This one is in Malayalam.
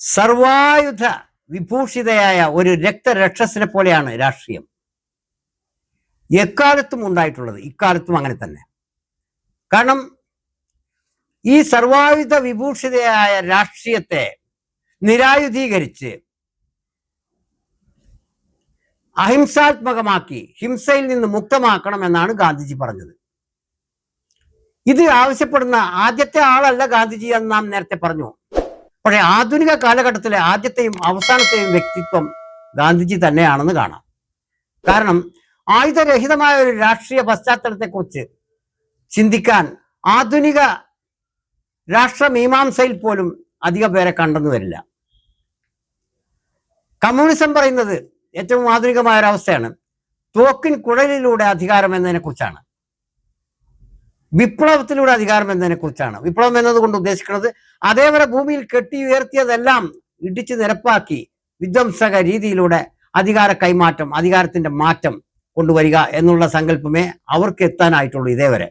സർവായുധ വിഭൂഷിതയായ ഒരു രക്തരക്ഷസിനെ പോലെയാണ് രാഷ്ട്രീയം. എക്കാലത്തും ഉണ്ടായിട്ടുള്ളത് ഇക്കാലത്തും അങ്ങനെ തന്നെ. കാരണം ഈ സർവായുധ വിഭൂഷിതയായ രാഷ്ട്രീയത്തെ നിരായുധീകരിച്ച് അഹിംസാത്മകമാക്കി ഹിംസയിൽ നിന്ന് മുക്തമാക്കണം എന്നാണ് ഗാന്ധിജി പറഞ്ഞത്. ഇത് ആവശ്യപ്പെടുന്ന ആദ്യത്തെ ആളല്ല ഗാന്ധിജി എന്ന് നാം നേരത്തെ പറഞ്ഞു. പക്ഷേ ആധുനിക കാലഘട്ടത്തിലെ ആദ്യത്തെയും അവസാനത്തെയും വ്യക്തിത്വം ഗാന്ധിജി തന്നെയാണെന്ന് കാണാം. കാരണം ആയുധരഹിതമായ ഒരു രാഷ്ട്രീയ പശ്ചാത്തലത്തെക്കുറിച്ച് ചിന്തിക്കാൻ ആധുനിക രാഷ്ട്രമീമാംസയിൽ പോലും അധിക പേരെ കണ്ടെന്ന് വരില്ല. കമ്മ്യൂണിസം പറയുന്നത് ഏറ്റവും ആധുനികമായ ഒരു അവസ്ഥയാണ് തോക്കിൻ കുഴലിലൂടെ അധികാരം എന്നതിനെ കുറിച്ചാണ് വിപ്ലവത്തിലൂടെ അധികാരം എന്നതിനെ കുറിച്ചാണ് വിപ്ലവം എന്നതുകൊണ്ട് ഉദ്ദേശിക്കുന്നത് അതേപോലെ ഭൂമിയിൽ കെട്ടി ഉയർത്തിയതെല്ലാം ഇടിച്ചു നിരപ്പാക്കി വിധ്വംസക രീതിയിലൂടെ അധികാര കൈമാറ്റം അധികാരത്തിന്റെ മാറ്റം കൊണ്ടുവരിക എന്നുള്ള സങ്കല്പമേ അവർക്ക് എത്താനായിട്ടുള്ളൂ ഇതേവരെ.